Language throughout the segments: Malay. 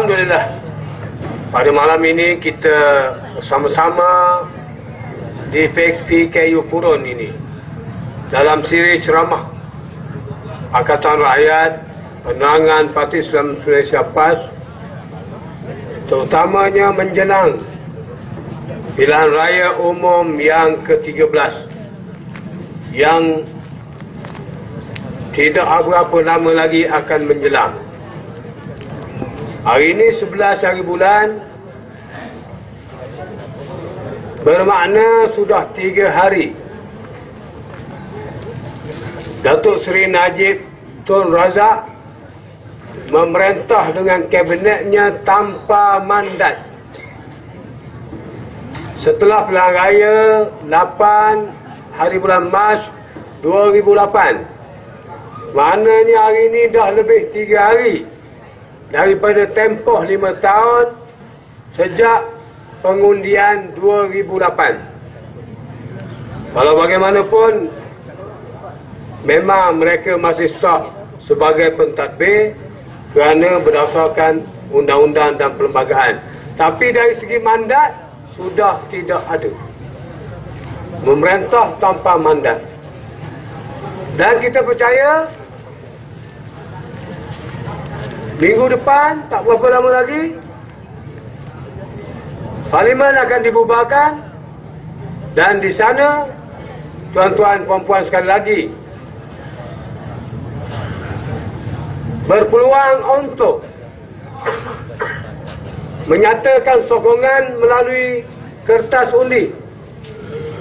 Alhamdulillah pada malam ini kita bersama-sama di PKU Purun ini dalam siri ceramah Pakatan Rakyat Penerangan Parti Islam Malaysia PAS terutamanya menjelang pilihan raya umum yang ke-13 yang tidak berapa lama lagi akan menjelang. Hari ini 11 hari bulan bermakna sudah 3 hari Datuk Seri Najib Tun Razak memerintah dengan kabinetnya tanpa mandat. Setelah pilihan raya 8 hari bulan Mac 2008. Maknanya hari ini dah lebih 3 hari daripada tempoh lima tahun sejak pengundian 2008. Kalau bagaimanapun, memang mereka masih sah sebagai pentadbir kerana berdasarkan undang-undang dan perlembagaan. Tapi dari segi mandat, sudah tidak ada. Memerintah tanpa mandat. Dan kita percaya Minggu depan, tak berapa lama lagi, Parlimen akan dibubarkan. Dan di sana, tuan-tuan puan-puan sekali lagi, berpeluang untuk menyatakan sokongan melalui kertas undi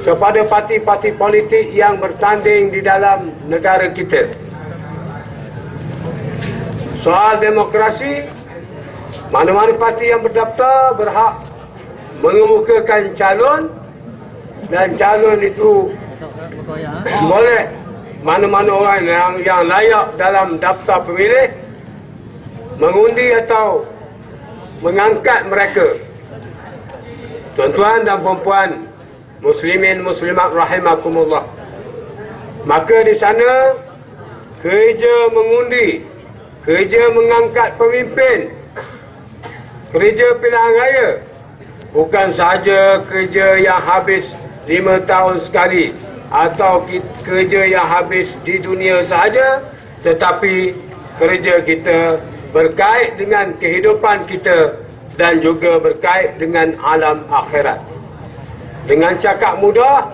kepada parti-parti politik yang bertanding di dalam negara kita soal demokrasi mana-mana parti yang berdaftar berhak mengemukakan calon dan calon itu boleh. Mana-mana orang yang, yang layak dalam daftar pemilih mengundi atau mengangkat mereka. Tuan-tuan dan puan-puan muslimin muslimat rahimakumullah. Maka di sana kerja mengundi kerja mengangkat pemimpin. Kerja pilihan raya. Bukan sahaja kerja yang habis lima tahun sekali atau kerja yang habis di dunia sahaja tetapi kerja kita berkait dengan kehidupan kita dan juga berkait dengan alam akhirat. Dengan cakap mudah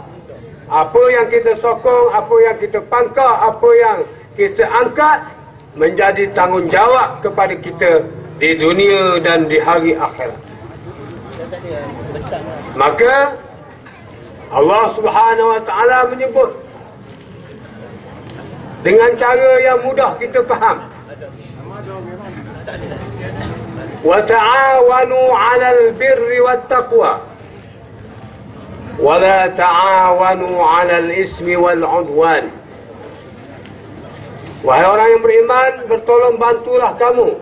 apa yang kita sokong apa yang kita pangkak apa yang kita angkat menjadi tanggungjawab kepada kita di dunia dan di hari akhirat. Maka Allah Subhanahu wa taala menyebut dengan cara yang mudah kita faham. Wa ta'awanu 'alal birri wat taqwa. Wa la ta'awanu 'alal ismi wal 'udwan. Wahai orang yang beriman, bertolong bantulah kamu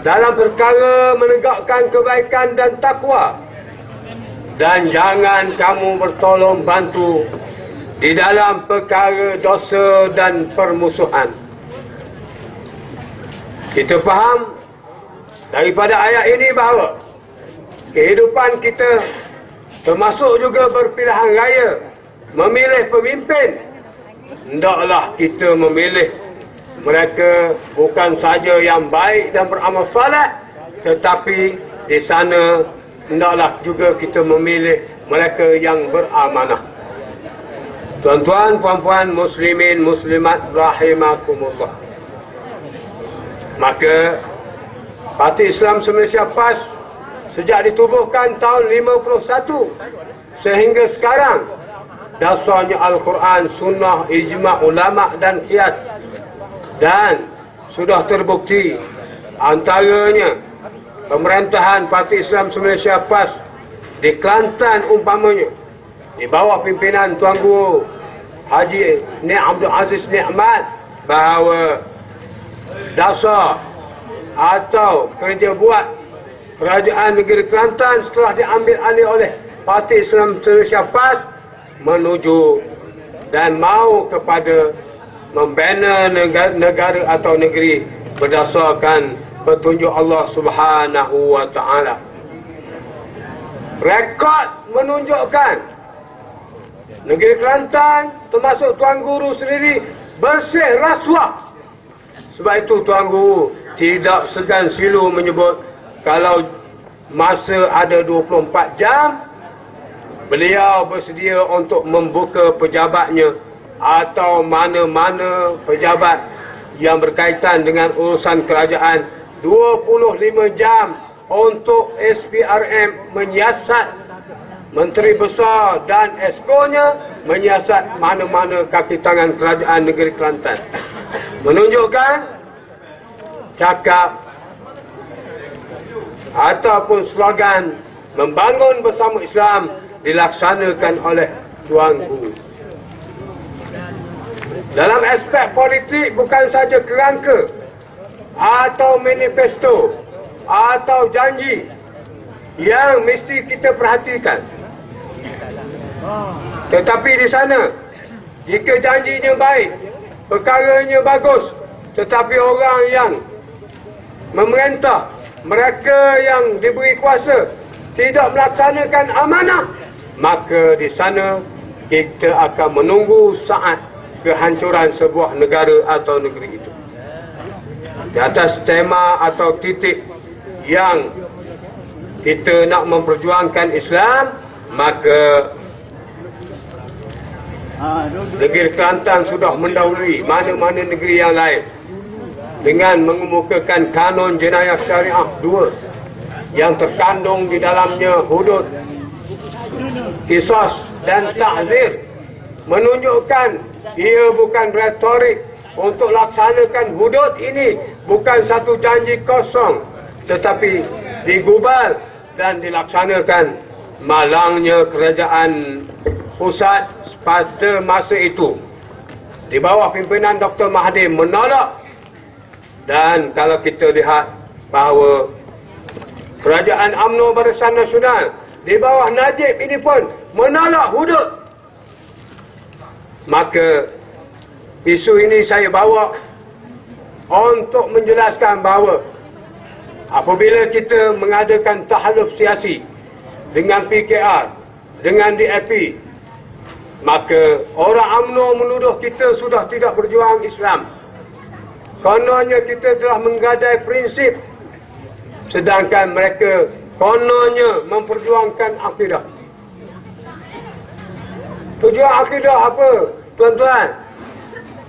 dalam perkara menegakkan kebaikan dan takwa. Dan jangan kamu bertolong bantu di dalam perkara dosa dan permusuhan. Kita faham daripada ayat ini bahawa kehidupan kita termasuk juga berpilihan raya memilih pemimpin hendaklah kita memilih mereka bukan saja yang baik dan beramal saleh tetapi di sana hendaklah juga kita memilih mereka yang beramanah. Tuan-tuan puan-puan muslimin muslimat rahimakumullah. Maka Parti Islam Malaysia PAS sejak ditubuhkan tahun 51 sehingga sekarang dasarnya Al-Quran, Sunnah, Ijma' ulama dan kiat dan sudah terbukti antaranya pemerintahan Parti Islam Malaysia PAS di Kelantan umpamanya di bawah pimpinan Tuan Guru Haji Nik Abdul Aziz Nikmat bahawa dasar atau kerja buat kerajaan negeri Kelantan setelah diambil alih oleh Parti Islam Malaysia PAS menuju dan mau kepada membina negara, negara atau negeri berdasarkan petunjuk Allah Subhanahu wa taala. Rekod menunjukkan negeri Kelantan termasuk tuan guru sendiri bersih rasuah. Sebab itu tuan guru tidak segan silu menyebut kalau masa ada 24 jam beliau bersedia untuk membuka pejabatnya atau mana-mana pejabat yang berkaitan dengan urusan kerajaan 25 jam untuk SPRM menyiasat Menteri Besar dan esko-nya menyiasat mana-mana kaki tangan kerajaan negeri Kelantan. Menunjukkan cakap ataupun slogan membangun bersama Islam dilaksanakan oleh Tuan Guru. Dalam aspek politik bukan saja kerangka atau manifesto atau janji yang mesti kita perhatikan. Tetapi di sana, jika janjinya baik, perkaranya bagus, tetapi orang yang memerintah, mereka yang diberi kuasa, tidak melaksanakan amanah, maka di sana kita akan menunggu saat kehancuran sebuah negara atau negeri itu. Di atas tema atau titik yang kita nak memperjuangkan Islam, maka negeri Kelantan sudah mendahului mana-mana negeri yang lain dengan mengemukakan kanon jenayah syariah dua yang terkandung di dalamnya hudud kisos dan takzir menunjukkan ia bukan retorik untuk laksanakan hudud ini bukan satu janji kosong tetapi digubal dan dilaksanakan malangnya kerajaan pusat pada masa itu di bawah pimpinan Dr. Mahathir menolak dan kalau kita lihat bahawa kerajaan UMNO Barisan Nasional di bawah Najib ini pun menolak hudud. Maka isu ini saya bawa untuk menjelaskan bahawa apabila kita mengadakan tahaluf siasi dengan PKR, dengan DAP, maka orang UMNO menuduh kita sudah tidak berjuang Islam. Kononnya kita telah menggadai prinsip sedangkan mereka kononnya memperjuangkan akidah. Tujuan akidah apa, tuan-tuan?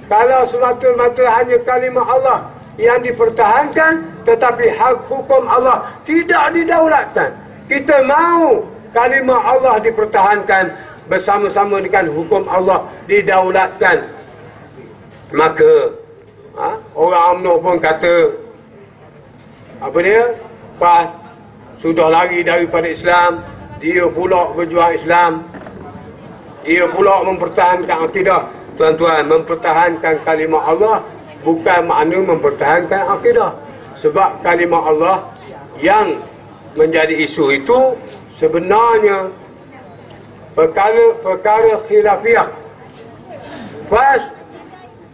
Kalau semata-mata hanya kalimah Allah yang dipertahankan, tetapi hak hukum Allah tidak didaulatkan. Kita mahu kalimah Allah dipertahankan bersama-sama dengan hukum Allah didaulatkan. Maka, ha, orang UMNO pun kata, apa dia? Pas sudah lari daripada Islam dia pula berjuang Islam. Dia pula mempertahankan akidah. Tuan-tuan mempertahankan kalimah Allah bukan makna mempertahankan akidah. Sebab kalimah Allah yang menjadi isu itu sebenarnya perkara-perkara khilafiah pas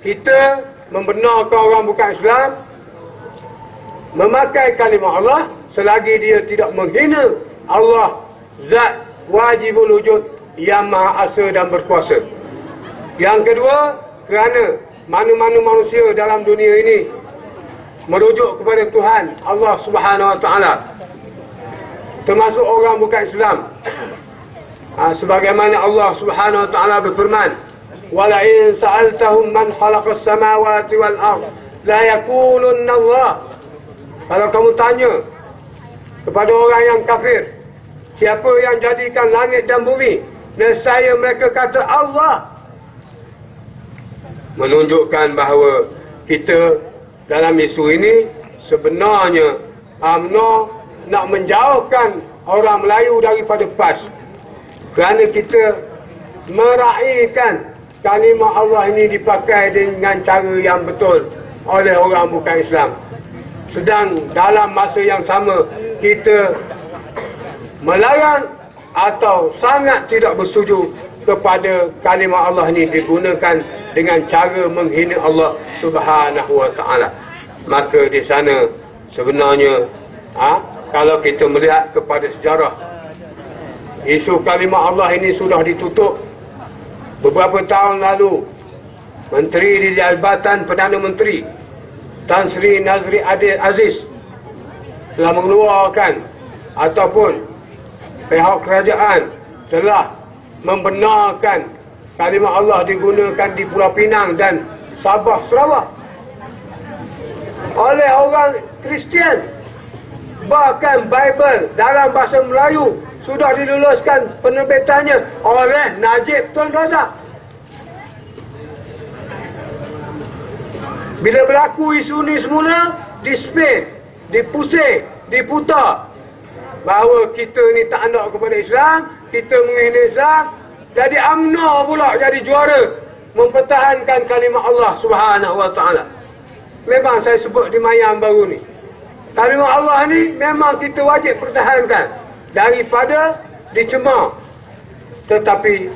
kita membenarkan orang bukan Islam memakai kalimah Allah selagi dia tidak menghina Allah zat wajibul wujud yang maha asa dan berkuasa. Yang kedua kerana mana-mana manusia dalam dunia ini merujuk kepada Tuhan Allah Subhanahu Wa Taala termasuk orang bukan Islam. Ha, sebagaimana Allah Subhanahu Wa Taala berfirman wala in sa'altahum man khalaqas samawati wal ard la yaqulunna Allah. Kalau kamu tanya kepada orang yang kafir. Siapa yang jadikan langit dan bumi? Nescaya mereka kata Allah. Menunjukkan bahawa kita dalam isu ini sebenarnya UMNO nak menjauhkan orang Melayu daripada PAS. Kerana kita meraihkan kalimah Allah ini dipakai dengan cara yang betul oleh orang bukan Islam sedang dalam masa yang sama kita melarang atau sangat tidak bersetuju kepada kalimah Allah ini digunakan dengan cara menghina Allah Subhanahu wa taala. Maka di sana sebenarnya ha, kalau kita melihat kepada sejarah isu kalimah Allah ini sudah ditutup. Beberapa tahun lalu Menteri di Jabatan Perdana Menteri Tan Sri Nazri Aziz. Telah mengeluarkan ataupun pihak kerajaan telah membenarkan kalimah Allah digunakan di Pulau Pinang dan Sabah Sarawak. Oleh orang Kristian. Bahkan Bible dalam bahasa Melayu sudah diluluskan penerbitannya oleh Najib Tun Razak bila berlaku isu ni semula di Spain di Pusing di Putar bahawa kita ni tak nak kepada Islam kita menghina Islam jadi UMNO pula jadi juara mempertahankan kalimah Allah Subhanahu wa taala. Memang saya sebut di mayam baru ni. Kalimah Allah ni memang kita wajib pertahankan daripada dicemar. Tetapi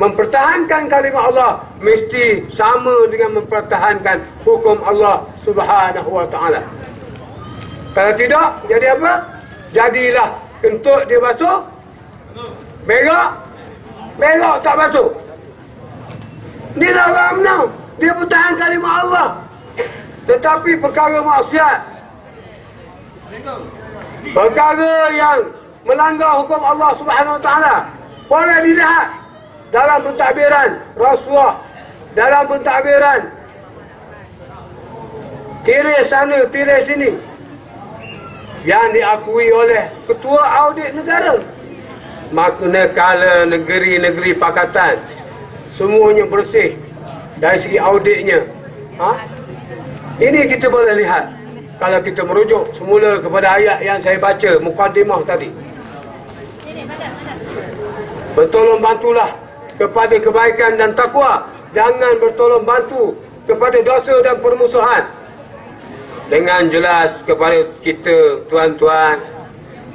mempertahankan kalimah Allah mesti sama dengan mempertahankan hukum Allah Subhanahu wa taala. Kalau tidak jadi apa? Jadilah kentut dia basuh. Berak berak tak basuh. Ni dah menang. Dia pertahankan kalimah Allah. Tetapi perkara maksiat. Perkara yang melanggar hukum Allah Subhanahu Wa Taala. Boleh dilihat dalam pentadbiran rasuah dalam pentadbiran. Tiris sana tiris sini. Yang diakui oleh ketua audit negara. Kala negeri-negeri pakatan semuanya bersih dari segi auditnya. Ha? ini kita boleh lihat. Kalau kita merujuk semula kepada ayat yang saya baca mukadimah tadi. Bertolong bantulah kepada kebaikan dan takwa. Jangan bertolong bantu kepada dosa dan permusuhan. Dengan jelas kepada kita tuan-tuan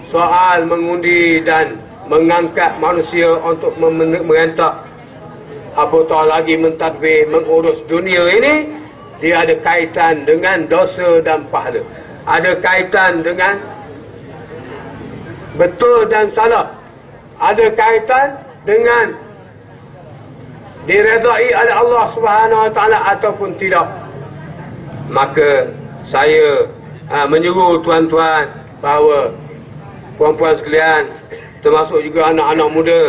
soal mengundi dan mengangkat manusia untuk mengentak apatah lagi mentadbir mengurus dunia ini dia ada kaitan dengan dosa dan pahala. Ada kaitan dengan betul dan salah. Ada kaitan dengan diredai oleh Allah Subhanahu Wa Taala ataupun tidak. Maka saya ha, menyuruh tuan-tuan bahawa puan-puan sekalian termasuk juga anak-anak muda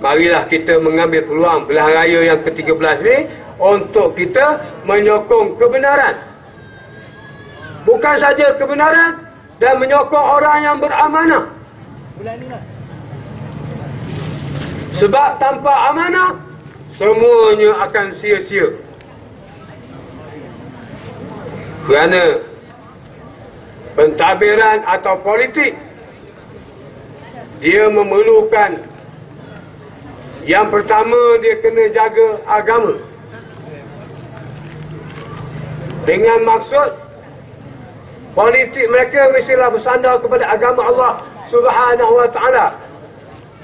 marilah kita mengambil peluang pilihan raya yang ke-13 ini untuk kita menyokong kebenaran. Bukan saja kebenaran dan menyokong orang yang beramanah. Sebab tanpa amanah semuanya akan sia-sia. Kerana pentadbiran atau politik dia memerlukan yang pertama dia kena jaga agama. Dengan maksud politik mereka mestilah bersandar kepada agama Allah Subhanahu wa taala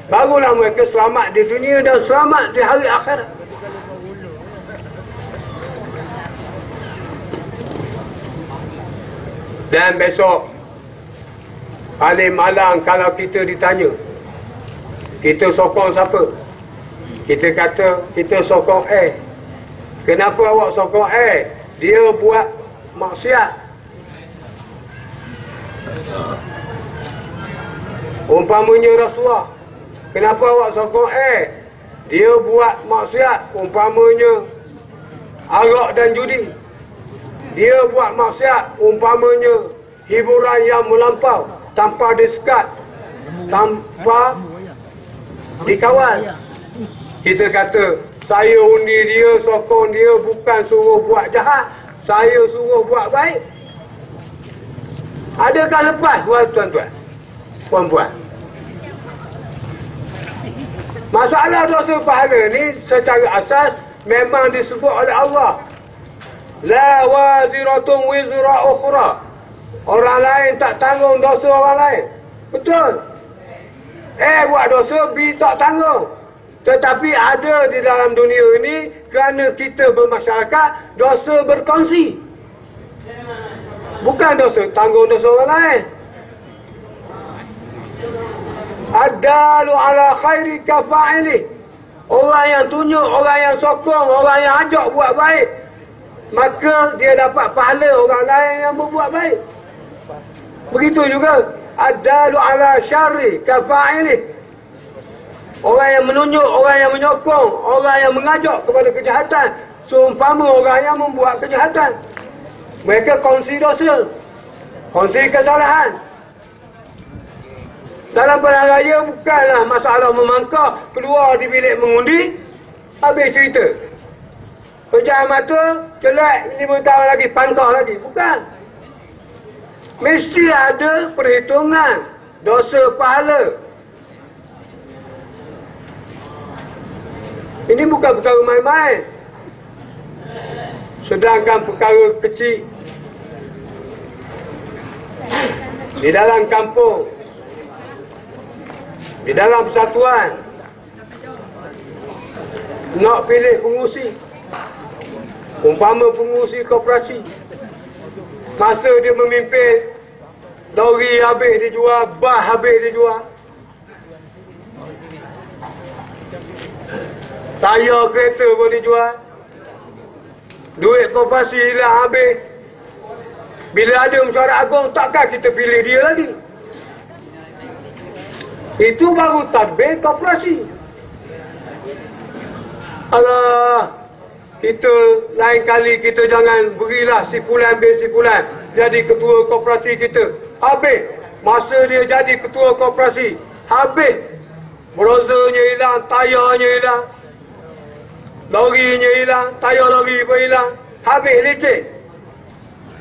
barulah mereka selamat di dunia dan selamat di hari akhirat. Dan besok paling malang kalau kita ditanya kita sokong siapa? Kita kata kita sokong A. Kenapa awak sokong A? Dia buat maksiat. Umpamanya Rasulullah Kenapa awak sokong A? Dia buat maksiat umpamanya arak dan judi. Dia buat maksiat umpamanya hiburan yang melampau tanpa disekat, tanpa dikawal. Kita kata, saya undi dia, sokong dia bukan suruh buat jahat. Saya suruh buat baik. Adakah lepas, tuan-tuan? Puan-puan. Masalah dosa pahala ni secara asas memang disebut oleh Allah. La waziratun wizra ukhra. Orang lain tak tanggung dosa orang lain. Betul. Eh buat dosa B tak tanggung. Tetapi ada di dalam dunia ini kerana kita bermasyarakat dosa berkongsi. Bukan dosa, tanggung dosa orang lain. Adalu ala khairi kafa'ili. Orang yang tunjuk, orang yang sokong, orang yang ajak buat baik. Maka dia dapat pahala orang lain yang berbuat baik. Begitu juga. Adalu ala syari kafa'ili. Orang yang menunjuk, orang yang menyokong, orang yang mengajak kepada kejahatan. Seumpama orang yang membuat kejahatan. Mereka kongsi dosa. Kongsi kesalahan. Dalam perang raya bukanlah masalah memangkah keluar di bilik mengundi. Habis cerita. Pejam mata, celak lima tahun lagi, pantah lagi. Bukan. Mesti ada perhitungan dosa pahala. Ini bukan perkara main-main. Sedangkan perkara kecil di dalam kampung di dalam persatuan. Nak pilih pengusi umpama pengusi koperasi. Masa dia memimpin lori habis dia jual bah habis dia jual. Tayar kereta pun dia jual. Duit koperasi hilang habis. Bila ada mesyuarat agung takkan kita pilih dia lagi itu baru tadbir koperasi. Allah, kita lain kali kita jangan berilah sipulan bin sipulan jadi ketua koperasi kita. Habis masa dia jadi ketua koperasi, habis brozernya hilang, tayarnya hilang. Lorinya hilang, tayar lori pun hilang. Habis leceh.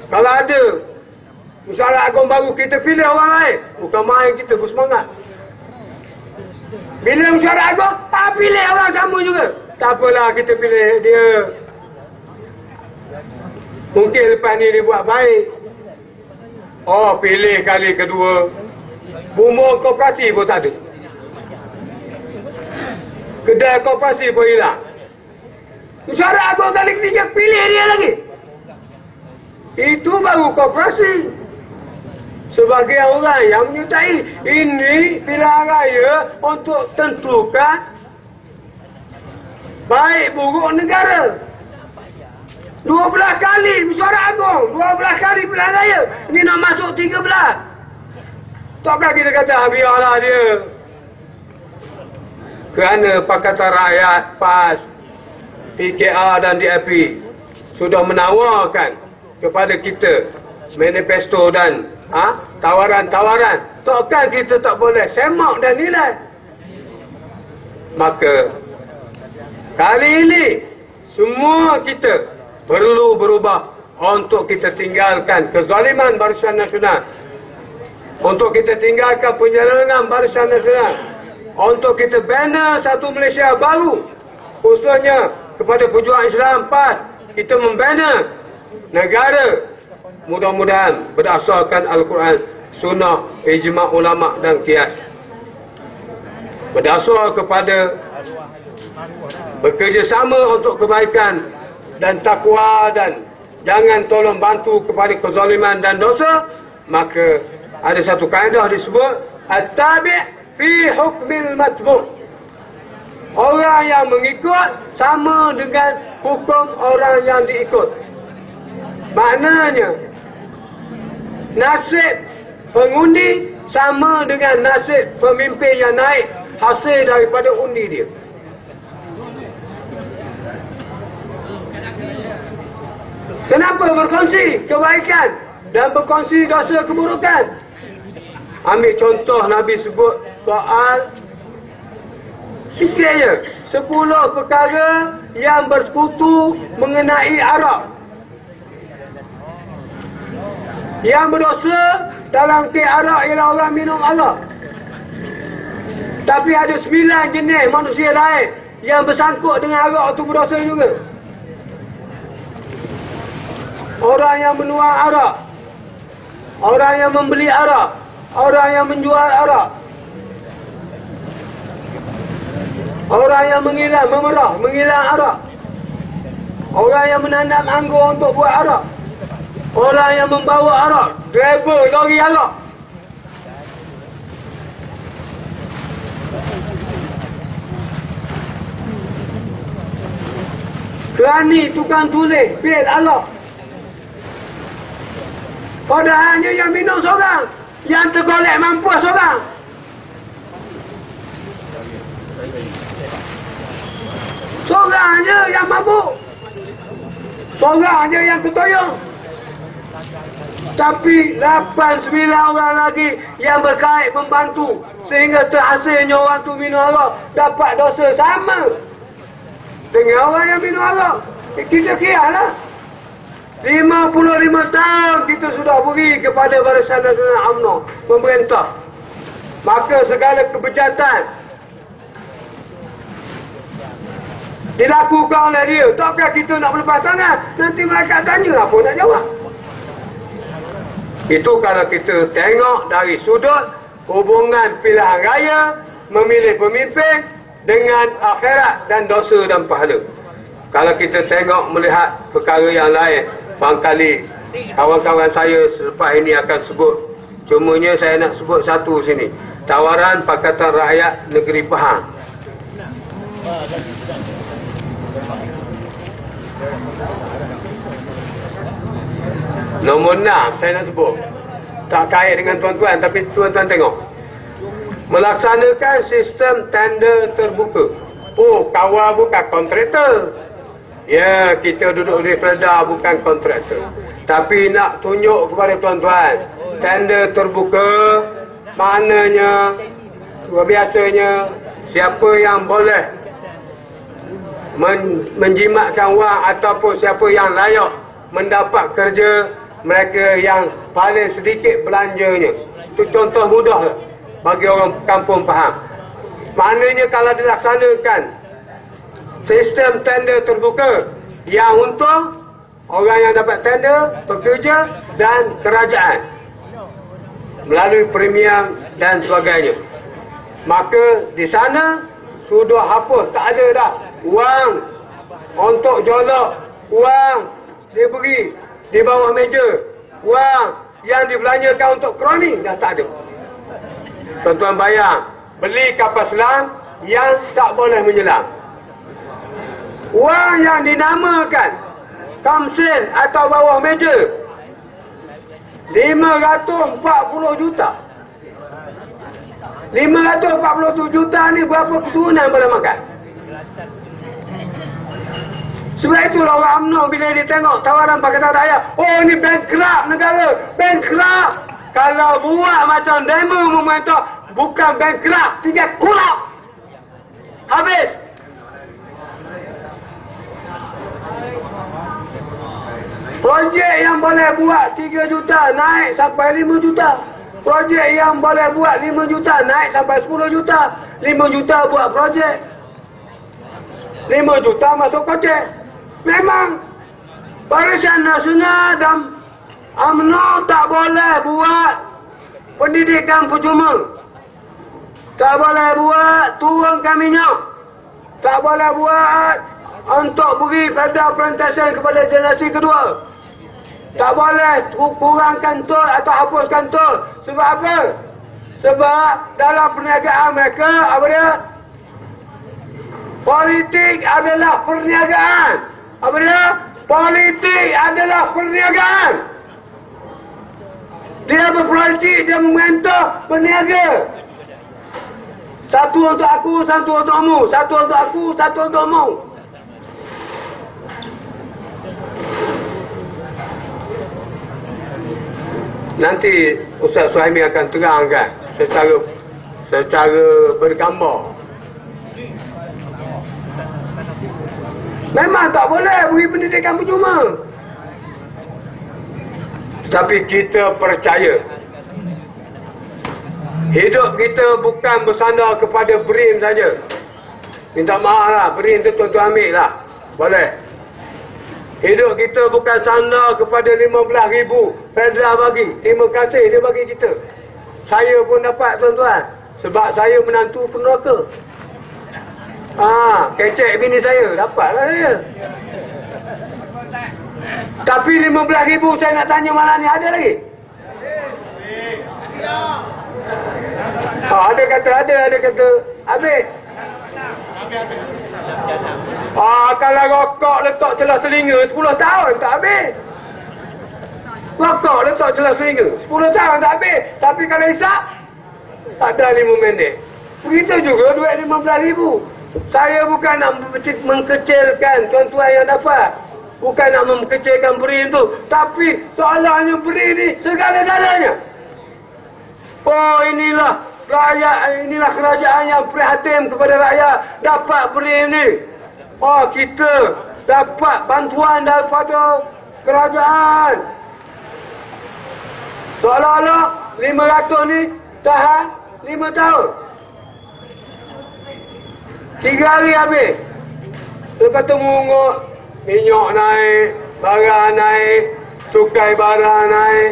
Kalau ada Musyarat agung baru kita pilih orang lain. Bukan main kita bersemangat. Bila mesyuarat agung, tak pilih orang sama juga. Tak apalah kita pilih dia. Mungkin lepas ni dia buat baik. Oh, pilih kali kedua. Bumbu koperasi pun tak ada. Kedai koperasi pun hilang. Mesyuarat agung kali ketiga, pilih dia lagi. Itu baru koperasi sebagai orang yang menyertai ini pilihan raya untuk tentukan baik buruk negara. Dua belas kali mesyuarat agung, dua belas kali pilihan raya. Ini nak masuk tiga belas. Takkan kita kata biarlah dia. Kerana Pakatan Rakyat, PAS, PKR dan DAP sudah menawarkan kepada kita manifesto dan ha? tawaran-tawaran takkan kita tak boleh. Semak dan nilai. Maka kali ini semua kita perlu berubah untuk kita tinggalkan kezaliman barisan nasional. Untuk kita tinggalkan penyelenggan barisan nasional. Untuk kita bina satu Malaysia baru. Khususnya kepada pejuang Islam PAS kita membina negara mudah-mudahan berdasarkan Al-Quran, sunnah, ijma' ulama' dan kias. Berdasar kepada bekerjasama untuk kebaikan dan takwa dan jangan tolong bantu kepada kezaliman dan dosa, maka ada satu kaedah disebut at-tabi' fi hukmil matbu' Orang yang mengikut sama dengan hukum orang yang diikut. Maknanya nasib pengundi sama dengan nasib pemimpin yang naik hasil daripada undi dia. Kenapa berkongsi kebaikan dan berkongsi dosa keburukan? Ambil contoh Nabi sebut soal sikit je. Sepuluh perkara yang bersekutu mengenai Arab. Yang berdosa dalam ke arak ialah orang minum arak. Tapi ada sembilan jenis manusia lain yang bersangkut dengan arak itu berdosa juga. Orang yang menuang arak. Orang yang membeli arak. Orang yang menjual arak. Orang yang mengilang, memerah, mengilang arak. Orang yang menanam anggur untuk buat arak. Orang yang membawa arak. Driver lori arak. Kerani tukang tulis bil Allah. Padahalnya yang minum seorang. Yang tergolek mampu seorang. Seorang aja yang mabuk. Seorang aja yang ketoyong. Tapi 8 9 orang lagi yang berkait membantu sehingga terhasilnya orang tu minum arak dapat dosa sama dengan orang yang minum arak. Eh, kita kialah. 55 tahun kita sudah beri kepada Barisan Nasional UMNO pemerintah. Maka segala kebejatan dilakukan oleh dia. Takkah kita nak melepas tangan? Nanti mereka tanya apa nak jawab. Itu kalau kita tengok dari sudut hubungan pilihan raya memilih pemimpin dengan akhirat dan dosa dan pahala. Kalau kita tengok melihat perkara yang lain, Barangkali kawan-kawan saya selepas ini akan sebut. Cumanya saya nak sebut satu sini. Tawaran Pakatan Rakyat Negeri Pahang Nombor enam saya nak sebut. Tak kait dengan tuan-tuan tapi tuan-tuan tengok. Melaksanakan sistem tender terbuka. Oh kawal bukan kontraktor. Ya, kita duduk di Perda bukan kontraktor. Tapi nak tunjuk kepada tuan-tuan, tender terbuka, maknanya, biasanya, siapa yang boleh men menjimatkan wang ataupun siapa yang layak mendapat kerja, mereka yang paling sedikit belanjanya. Itu contoh mudah bagi orang kampung faham. Maknanya kalau dilaksanakan sistem tender terbuka yang untung orang yang dapat tender pekerja dan kerajaan melalui premium dan sebagainya maka di sana sudah hapus tak ada dah wang untuk jolok wang diberi di bawah meja wang yang dibelanjakan untuk kroni dah tak ada. Tuan-tuan bayang beli kapal selam yang tak boleh menyelam. Wang yang dinamakan Kamsil atau bawah meja 540 juta. 540 juta ni berapa keturunan boleh makan sebab itulah orang UMNO bila dia tengok tawaran Pakatan Rakyat oh ni bankrupt negara bankrupt kalau buat macam demo memerintah bukan bankrupt tinggal kulap habis Projek yang boleh buat 3 juta naik sampai 5 juta. Projek yang boleh buat 5 juta naik sampai 10 juta. 5 juta buat projek. 5 juta masuk kocek. Memang Barisan Nasional dan UMNO tak boleh buat pendidikan percuma. Tak boleh buat turunkan minyak. Tak boleh buat untuk beri pada plantation kepada generasi kedua. Tak boleh kurangkan tol atau hapuskan tol. Sebab apa? Sebab dalam perniagaan mereka, apa dia? Politik adalah perniagaan. Apa dia? Politik adalah perniagaan. Dia berpolitik, dia mementor berniaga. Satu untuk aku, satu untuk kamu. Satu untuk aku, satu untuk kamu. nanti Ustaz Suhaimi akan terangkan secara secara bergambar. Memang tak boleh beri pendidikan percuma. Tapi kita percaya hidup kita bukan bersandar kepada BRIN saja. Minta maaf lah, BRIN tu tuan-tuan ambil lah. Boleh. Hidup kita bukan sandar kepada 15 ribu Federal bagi. Terima kasih dia bagi kita. Saya pun dapat tuan-tuan. Sebab saya menantu peneraka. Ha, kecek bini saya. Dapatlah saya. Tapi 15 ribu saya nak tanya malam ni ada lagi? Oh, ada kata ada, ada kata habis. Ah, kalau rokok letak celah selinga 10 tahun tak habis. Rokok letak celah selinga 10 tahun tak habis. Tapi kalau isap tak ada 5 minit. Begitu juga duit 15 ribu. Saya bukan nak mengkecilkan tuan-tuan yang dapat. Bukan nak mengkecilkan beri itu. Tapi soalannya beri ni segala-galanya. Oh inilah rakyat, inilah kerajaan yang prihatin kepada rakyat. Dapat beri ini. Oh kita dapat bantuan daripada kerajaan. Seolah-olah 500 ni tahan 5 tahun. Tiga hari habis. Lepas tu mungut. Minyak naik. Barang naik. Cukai barang naik.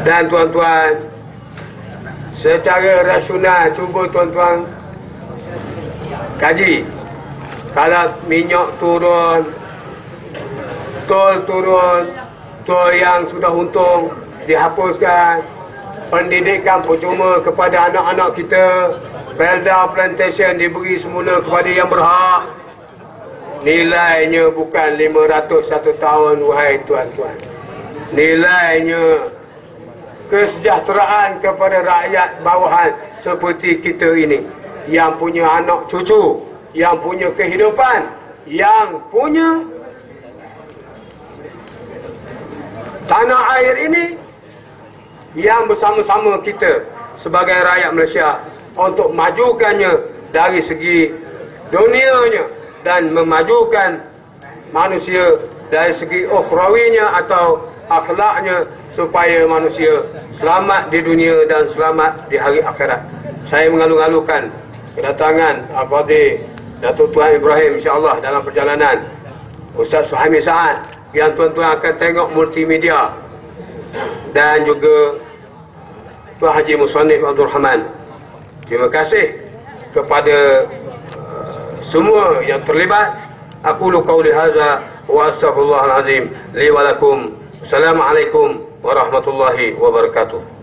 Dan tuan-tuan, secara rasional cuba tuan-tuan kaji. Kalau minyak turun, tol turun, tol yang sudah untung dihapuskan, pendidikan percuma kepada anak-anak kita, Pelda Plantation diberi semula kepada yang berhak, nilainya bukan 501 tahun, wahai tuan-tuan. Nilainya kesejahteraan kepada rakyat bawahan seperti kita ini. Yang punya anak cucu, yang punya kehidupan, yang punya tanah air ini yang bersama-sama kita sebagai rakyat Malaysia untuk majukannya dari segi dunianya dan memajukan manusia dari segi ukhrawinya atau akhlaknya supaya manusia selamat di dunia dan selamat di hari akhirat. Saya mengalu-alukan kedatangan Al-Fadhil Datuk Tuan Ibrahim insya-Allah dalam perjalanan Ustaz Suhaimi Saad yang tuan-tuan akan tengok multimedia dan juga Tuan Haji Musannif Abdul Rahman. Terima kasih kepada uh, semua yang terlibat. Aku lu qauli hadza wa astaghfirullahal azim li. Assalamualaikum warahmatullahi wabarakatuh.